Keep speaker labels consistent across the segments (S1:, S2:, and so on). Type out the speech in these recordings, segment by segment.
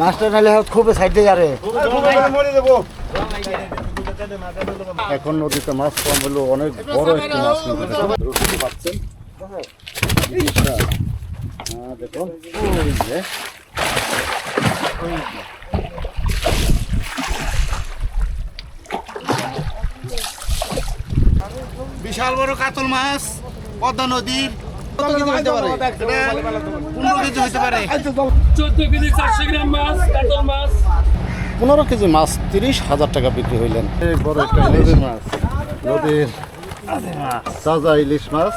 S1: মাছটা নাহলে খুব সাইডে যারে এখন নদীতে মাছ কম হলো অনেক বড় একটি মাছ পাচ্ছেন। হ্যাঁ দেখুন।
S2: বিশাল বড় কাতল মাছ পদ্মা নদীর পনেরো কেজি হতে পারে।
S3: চোদ্দ কেজি চারশো গ্রাম মাছ কাতল মাছ।
S1: পনেরো কেজি মাছ তিরিশ হাজার টাকা বিক্রি হইলেন। বড় একটা নদীর মাছ। নদীর তাজা ইলিশ মাছ।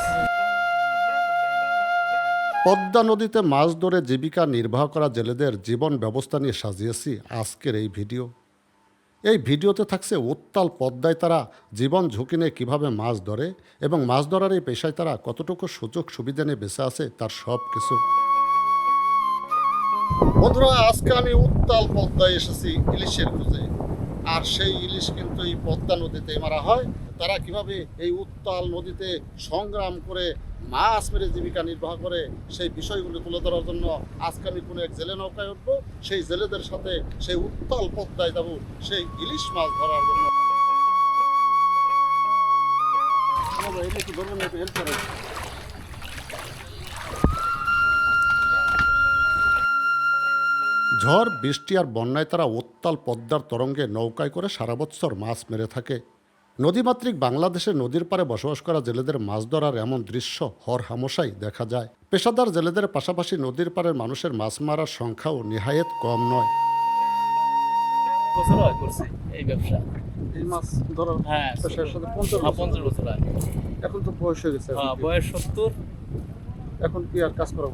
S1: পদ্মা নদীতে মাছ ধরে জীবিকা নির্বাহ করা জেলেদের জীবন ব্যবস্থা নিয়ে সাজিয়েছি আজকের এই ভিডিও। এই ভিডিওতে থাকছে উত্তাল পদ্মায় তারা জীবন ঝুঁকি নিয়ে কীভাবে মাছ ধরে এবং মাছ ধরার এই পেশায় তারা কতটুকু সুযোগ সুবিধা নিয়ে বেঁচে আছে তার সব কিছু। বন্ধুরা, আজকে আমি উত্তাল পদ্মায় এসেছি ইলিশের খুঁজে। আর সেই ইলিশ কিন্তু এই পদ্মা নদীতে মারা হয়। তারা কীভাবে এই উত্তাল নদীতে সংগ্রাম করে মাছ মেরে জীবিকা নির্বাহ করে, সেই বিষয়গুলো তুলে ধরার জন্য আজকে আমি কোনো এক জেলে নৌকায় উঠবো। সেই জেলেদের সাথে সেই উত্তাল পদ্মায় যাব সেই ইলিশ মাছ ধরার জন্য। ঝড়, বৃষ্টি আর বন্যায় তারা উত্তাল পদ্মার তরঙ্গে নৌকায় করে সারা বৎসর মাছ মেরে থাকে। নদীমাতৃক বাংলাদেশে নদীর পারে বসবাস করা জেলেদের মাছ ধরার এমন দৃশ্য হর হামশাই দেখা যায়। পেশাদার জেলেদের পাশাপাশি নদীর পাড়ের মানুষের মাছ মারার সংখ্যাও নিহায়েত কম নয়।
S3: বছর হয় করছে এই ব্যবসা।
S1: এই মাছ ধরার
S3: হ্যাঁ
S1: পেশার সাথে পঞ্চাশ
S3: হ্যাঁ, পঞ্চাশ বছর হয়
S1: এখন তো বয়স হয়ে গেছে
S3: হ্যাঁ বয়স সত্তর।
S1: এখন কি আর কাজ করা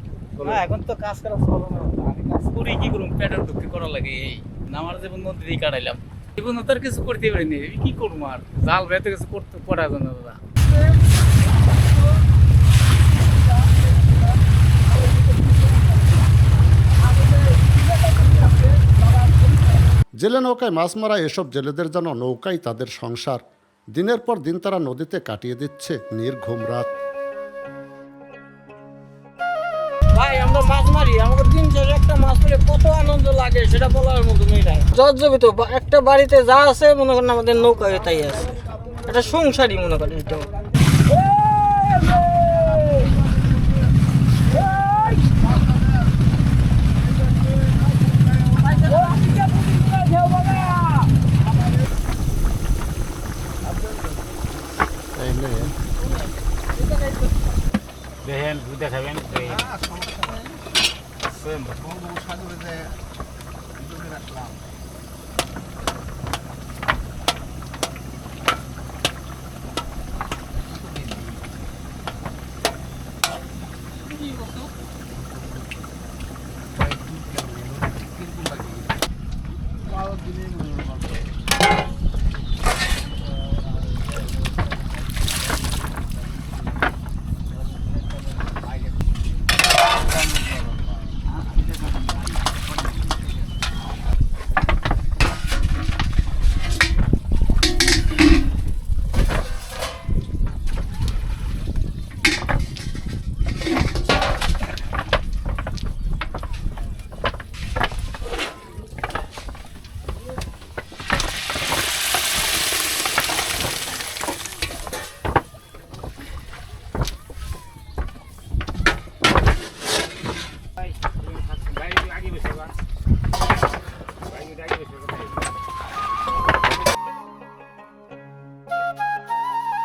S3: না এখন তো কাজ করা চলে না। আমি কাজ করি কি করুম? পেটের ঢুকতে করা লাগে এই নামার জীবন নদীতেই কাটাইলাম। জীবন তো আর কিছু করতে পারিনি। কি করব আর? জাল কিছু করতে করা যায় না দাদা।
S1: জেলে নৌকায় মাছ মারা এসব জেলেদের যেন নৌকাই তাদের সংসার। দিনের পর দিন তারা নদীতে কাটিয়ে দিচ্ছে নির্ঘুম রাত।
S4: আমরা মাছ মারি আমাদের দিন শেষে একটা মাছ পেলে কত আনন্দ লাগে সেটা বলার মতো নেই জর্জবিত একটা বাড়িতে যা আছে মনে করেন আমাদের নৌকায় তাই আছে। এটা সংসারই মনে করেন এটা।
S3: দেখেন দেখাবেন 所以木桶都穿都是在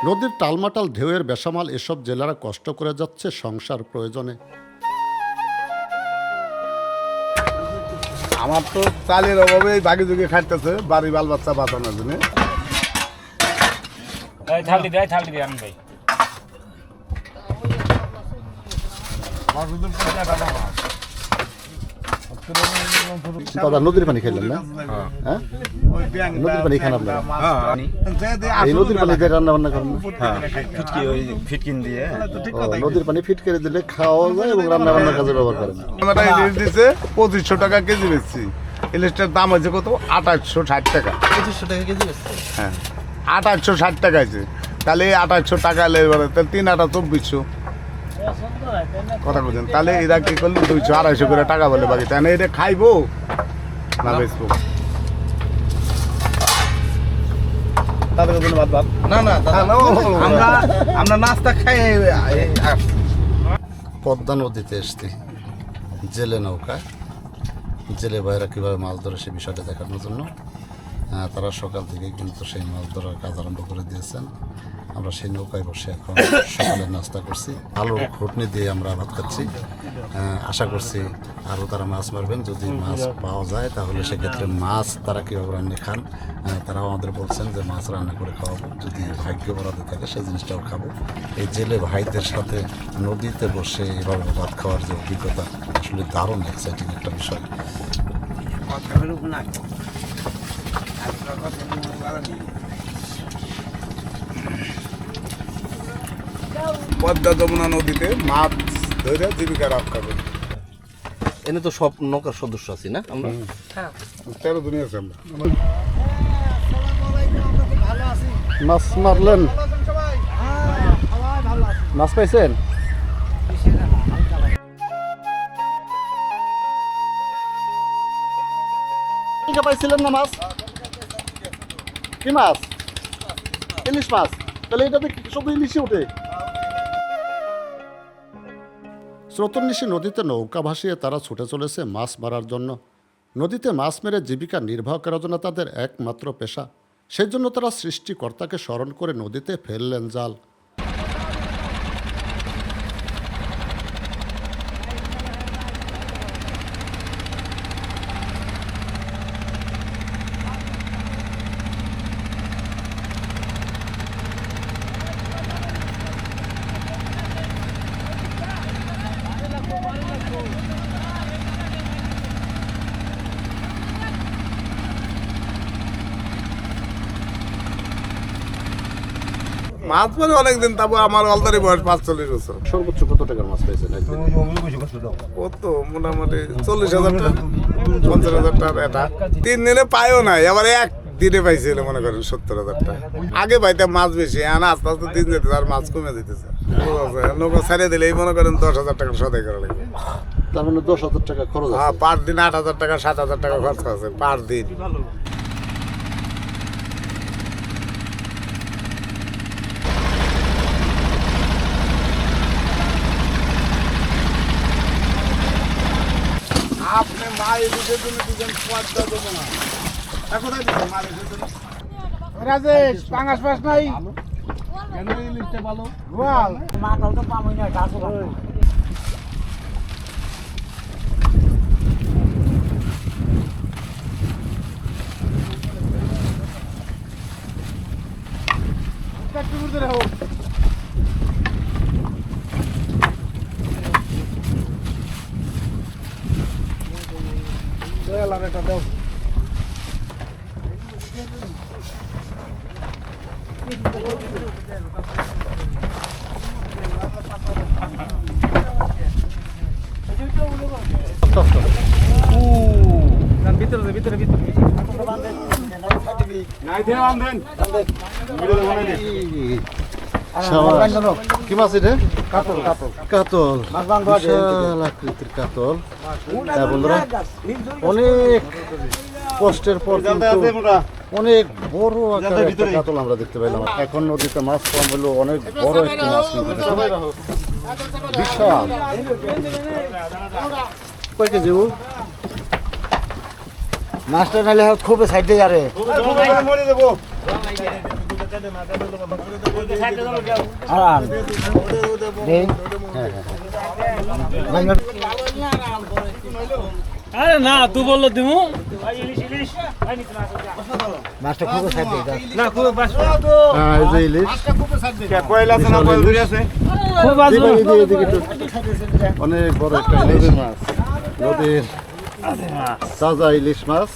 S1: নদীর টালমাটাল ঢেউয়ের বেসামাল এসব জেলারা কষ্ট করে যাচ্ছে সংসার প্রয়োজনে।
S2: আমার তো চালের অভাবে ভাগে যুগে খাইতেছে বাড়ি বাল বাচ্চা বাঁচানোর জন্য
S3: দেয় থালি দিয়ে আন ভাই
S1: দাদা নদীর পানি খেলেন না? হ্যাঁ? নদীর পানি খান আপনারা? এই নদীর পানি দিয়ে রান্না বান্না করেন না?
S5: ফিটকিন দিয়ে
S1: নদীর পানি ফিট করে দিলে খাওয়া যায় এবং রান্না বান্নার কাজে ব্যবহার করেন।
S2: আমরা ইলিশ দিছে পঁচিশশো টাকা কেজি বেচছি। ইলিশটার দাম হয়েছে কত? আঠাশশো ষাট টাকা।
S5: পঁচিশশো টাকা কেজি
S2: হ্যাঁ। আঠাশশো ষাট টাকা আছে তাহলে এই আঠাশশো টাকা এলে এবারে তাহলে তিন আটা চব্বিশশো।
S6: কথা বলছেন। তাহলে এরা কি করল? দুইশো আড়াইশো করে টাকা বলে বাকি। তাহলে এটা খাইবো? না বেচবো। তাদের জন্য বাদ বাদ
S2: না না আমরা আমরা নাস্তা খাই
S1: পদ্মা নদীতে এসছি। জেলে নৌকা। জেলে ভাইরা কীভাবে মাছ ধরে সে বিষয়টা দেখানোর জন্য। তারা সকাল থেকে কিন্তু সেই মাছ ধরার কাজ আরম্ভ করে দিয়েছেন। আমরা সেই নৌকায় বসে এখন সকালে নাস্তা করছি। আলুর ঘুটনি দিয়ে আমরা ভাত খাচ্ছি। আশা করছি আরও তারা মাছ মারবেন। যদি মাছ পাওয়া যায়, তাহলে সেক্ষেত্রে মাছ তারা কীভাবে রান্না খান তারাও আমাদের বলছেন যে মাছ রান্না করে খাওয়াবো। যদি ভাগ্য বরাদ্দ থাকে সেই জিনিসটাও খাব। এই জেলে ভাইদের সাথে নদীতে বসে এভাবে ভাত খাওয়ার যে অভিজ্ঞতা, আসলে দারুণ এক্সাইটিং একটা বিষয়।
S6: পদ্মা যমুনা নদীতে মাছ ধরে জীবিকা রক্ষা করি।
S2: এনে তো সব নৌকার সদস্য আছি না আমরা?
S6: তেরো দিনই আছে আমরা।
S1: মাছ মারলেন? মাছ পাইছেন? পাইছিলেন না মাছ? কি মাছ? ইলিশ মাছ। তাহলে এটাতে শুধু ইলিশই ওঠে? স্রোতনিশি নদীতে নৌকা ভাসিয়ে তারা ছুটে চলেছে মাছ মারার জন্য। নদীতে মাছ মেরে জীবিকা নির্বাহ করার জন্য তাদের একমাত্র পেশা। সেই জন্য তারা সৃষ্টিকর্তাকে স্মরণ করে নদীতে ফেললেন জাল।
S6: মাছ মানে অনেকদিন তারপর আমার অলতারি বয়স পাঁচচল্লিশ বছর।
S1: সর্বোচ্চ কত টাকার মাছ পেয়েছেন একদিন?
S6: কত? মোটামুটি চল্লিশ হাজার টাকা পঞ্চাশ হাজার টাকা এটা। তিন দিনে পাইও নাই এবার এক দিনে পাইছিল মনে করেন সত্তর হাজার টাকা। আগে পাইতাম মাছ বেশি এখন আস্তে আস্তে দিন যেতে আর মাছ কমে যেতেছে। নৌকা ছাড়িয়ে দিলে এই মনে করেন দশ হাজার টাকা সদাই করা লাগবে।
S1: তার মানে দশ হাজার টাকা খরচ
S6: হ্যাঁ পার দিন আট হাজার টাকা সাত হাজার টাকা খরচ আছে পার দিন। মা এদিকে জন্য দিচ্ছেন পয়সা দেবো না। এখন দিচ্ছেন মা জন্য। রাজেশ পাঙাশ পাস নাই? কেন ইলিশটা ভালো? গোয়াল।
S3: ভিতরে ভিতরে ভিতরে।
S1: কি মাছ এটা কাতল কাতল হ্যাঁ অনেক কষ্টের পর কিন্তু অনেক বড় আকারের একটা কাতল আমরা দেখতে পেলাম এখন নদীতে মাছ কম হলেও অনেক বড় একটি মাছ কিন্তু বিশাল। কয় কেজি ও?
S5: মাছটা নাহলে খুব সাইডে যারে
S4: আরে না তুই বলল দিমু।
S5: মাছটা খুব সাইডে যা
S4: না খুব
S1: হ্যাঁ, এই যে ইলিশ।
S6: কয়লা আছে না আছে
S4: খুব।
S1: অনেক বড় একটা ইলিশ মাছ। নদীর সাজা ইলিশ মাছ।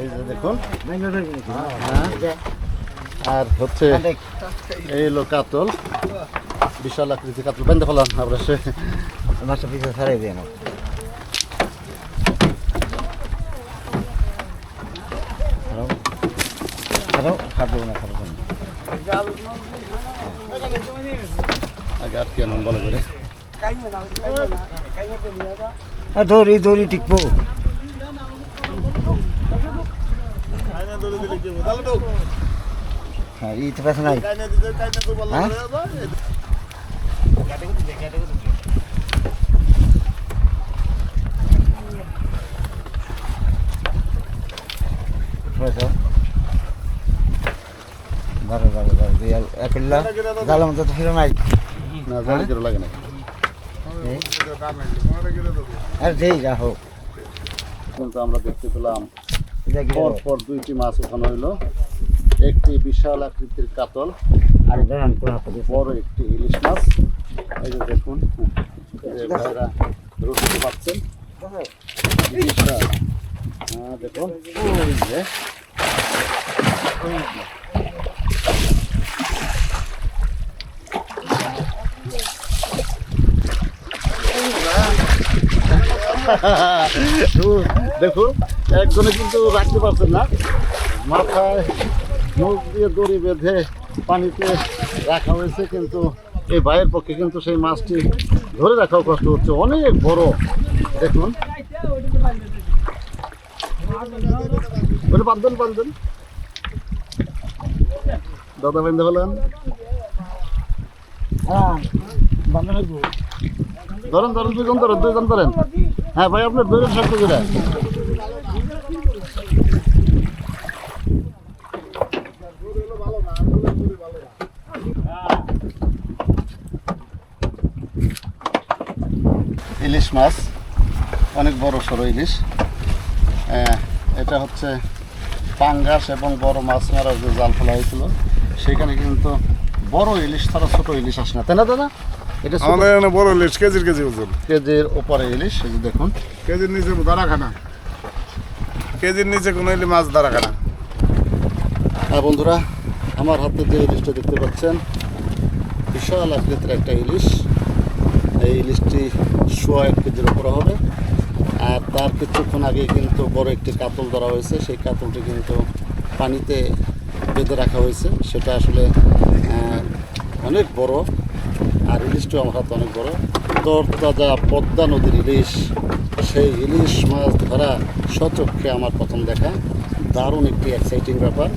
S1: এই যে দেখুন। হ্যাঁ। আর হচ্ছে এই হলো কাতল। বিশাল আকৃতি কাতল। বেঁধে ফেলাম আমরা সে।
S5: মাছটা পিছনে ছাড়াই দিয়ে খারাপ খাব না খাব না
S1: আগে আর কি আনন্দ করে
S5: দড়ি দড়ি টিকবো। হ্যাঁ ই তো নাই। হ্যাঁ বুঝছ? দাঁড়া দাঁড়া দাঁড়া দুই আর একলা জালের মধ্যে তো নাই।
S1: না জানি কেন লাগে না।
S5: আর যেই যা হোক।
S1: কিন্তু আমরা দেখতে পেলাম
S5: এটা
S1: পর পর দুইটি মাছ ওখানে হইল। একটি বিশাল আকৃতির কাতল
S5: আর?
S1: বড় একটি ইলিশ মাছ। এই যে দেখুন ভাইরা রুটি পাচ্ছেন হ্যাঁ দেখুন। ওই যে ওই যে। দেখুন একজনে কিন্তু রাখতে পারছেন না। মাথায় মুখ দিয়ে দড়ি বেঁধে পানিতে রাখা হয়েছে, কিন্তু এই ভাইয়ের পক্ষে কিন্তু সেই মাছটি ধরে রাখাও কষ্ট হচ্ছে। অনেক বড়। দেখুন। বাঁধবেন বাঁধবেন দাদা বেঁধে বলেন
S5: হ্যাঁ লাগবো
S1: ধরেন ধরেন দুজন ধরেন দুজন ধরেন। হ্যাঁ ভাই আপনার ধরেন শক্ত করে। ইলিশ মাছ, অনেক বড় সড়ো ইলিশ। এটা হচ্ছে পাঙ্গাস এবং বড় মাছ মারার যে জাল ফেলা হয়েছিল, সেখানে কিন্তু বড় ইলিশ ছাড়া ছোট ইলিশ আসে না। তাই না, দাদা? এটা
S6: আমাদের এখানে বড় ইলিশ কেজির কেজি ওজন।
S1: কেজির ওপরে ইলিশ এই যে দেখুন।
S6: কেজির নিচে ধরা খানা। কেজির নিচে কোনো ইলি মাছ ধরা খানা।
S1: হ্যাঁ বন্ধুরা আমার হাতে যে ইলিশটা দেখতে পাচ্ছেন বিশাল আকৃতির একটা ইলিশ। এই ইলিশটি সোয়া এক কেজির ওপরে হবে। আর তার কিছুক্ষণ আগে কিন্তু বড় একটি কাতল ধরা হয়েছে। সেই কাতলটি কিন্তু পানিতে বেঁধে রাখা হয়েছে। সেটা আসলে অনেক বড়। আর ইলিশটাও আমার হাতে অনেক বড়। তরতাজা পদ্মা নদীর ইলিশ। সেই ইলিশ মাছ ধরা সচক্ষে আমার প্রথম দেখা। দারুণ একটি এক্সাইটিং ব্যাপার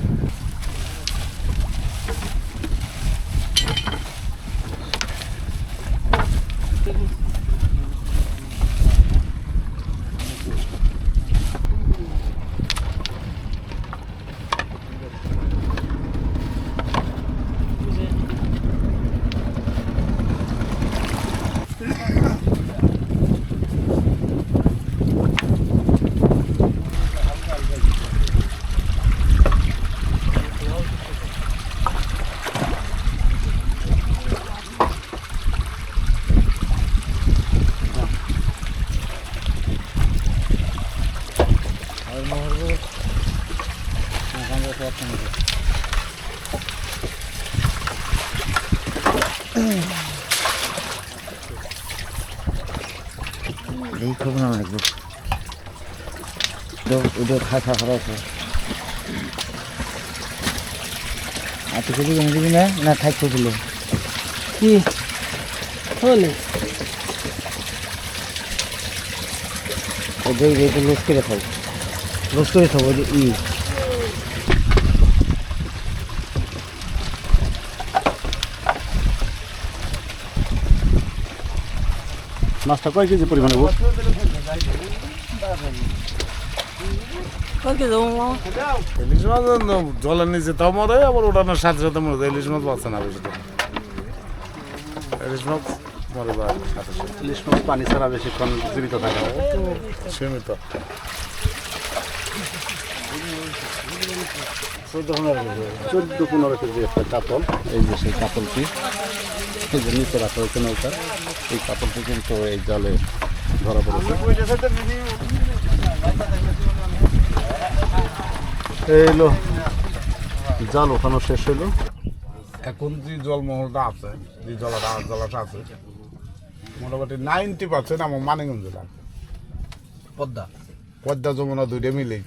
S5: এই খুব না লাগবে ওদের খাসা খারাপ আছে আর তুই কিছু কিনে দিবি না? না থাকতে দিল
S4: কি? হলে?
S5: ওদের এটা লুজ করে থাক লুজ করে থাক ওই যে ই
S1: মাছটা কয় কেজি পরিমাণে গো?
S4: কালকে যাব মামা
S6: ইলিশ মাছ জলের নিচে তাও মরে আবার ওঠানোর সাথে সাথে মরে যায় ইলিশ মাছ বাঁচে না বেশি। ইলিশ মাছ মরে যায় সাথে সাথে
S1: ইলিশ মাছ পানি ছাড়া বেশিক্ষণ জীবিত থাকে।
S6: সীমিত
S1: চোদ্দ পনেরো কেজি একটা কাতল এই যে সেই কাতলটি এই যে নিচে রাখা হয়েছে নৌকা এই কাতলটি কিন্তু এই জলে ধরা পড়েছে এই হলো জাল ওঠানো শেষ হইল।
S6: এখন যে জলমহলটা আছে যে জলাটা জলাটা আছে মোটামুটি নাইনটি পার্সেন্ট আমার মানিগঞ্জ জেলা
S2: পদ্মা?
S6: পদ্মা যমুনা দুইটা মিলেই।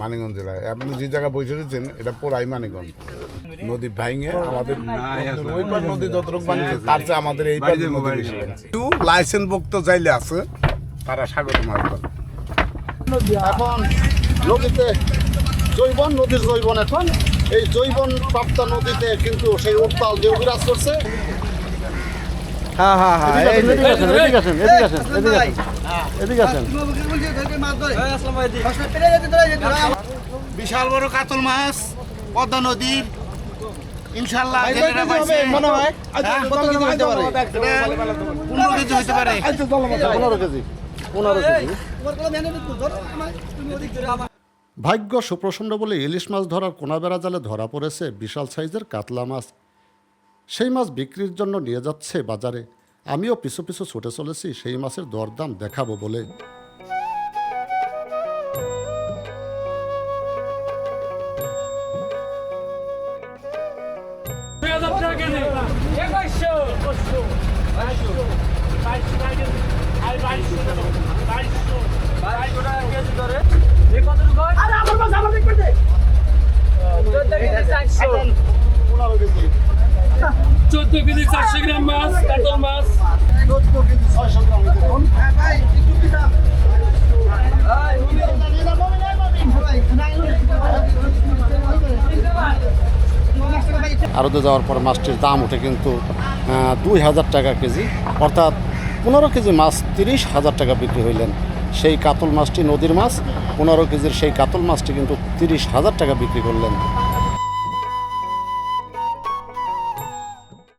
S6: মানিগঞ্জ জেলায় আপনি যে জায়গায় বসে রয়েছেন এটা পুরাই মানিগঞ্জ নদী ভাঙে আমাদের ওই পার নদী যতটুকু বানিয়েছে তার চেয়ে আমাদের এই পার। একটু লাইসেন্স ভুক্ত চাইলে আছে। তারা স্বাগত মারবেন।
S1: এখন নদীতে জৈবন নদীর জৈবন এখন। এই জৈবন প্রাপ্ত নদীতে কিন্তু সেই উত্তাল ঢেউ বিরাজ করছে।
S5: হ্যাঁ হ্যাঁ হ্যাঁ
S1: এদিকে আসেন, এদিকে আসেন, এদিকে আসেন, এদিকে আসেন, এদিকে আসেন।
S2: বিশাল বড় কাতল মাছ পদ্মা নদীর ইনশাল্লাহ পাইছে হ্যাঁ? এটা পনেরো কেজি পারে।
S1: পনেরো কেজি পনেরো কেজি। ভাগ্য সুপ্রসন্ন বলে ইলিশ মাছ ধরার কোনা বেড়া জালে ধরা পড়েছে বিশাল সাইজের কাতলা মাছ সেই মাছ বিক্রির জন্য নিয়ে যাচ্ছে বাজারে আমিও পিছু পিছু ছুটে চলেছি সেই মাছের দরদাম দেখাবো বলে
S7: চোদ্দ কেজি চারশো গ্রাম মাছ
S1: আরতে যাওয়ার পর মাছটির দাম ওঠে কিন্তু দুই হাজার টাকা কেজি, অর্থাৎ পনেরো কেজি মাছ তিরিশ হাজার টাকা বিক্রি হইলেন। সেই কাতল মাছটি নদীর মাছ, পনেরো কেজির সেই কাতল মাছটি কিন্তু তিরিশ হাজার টাকা বিক্রি করলেন।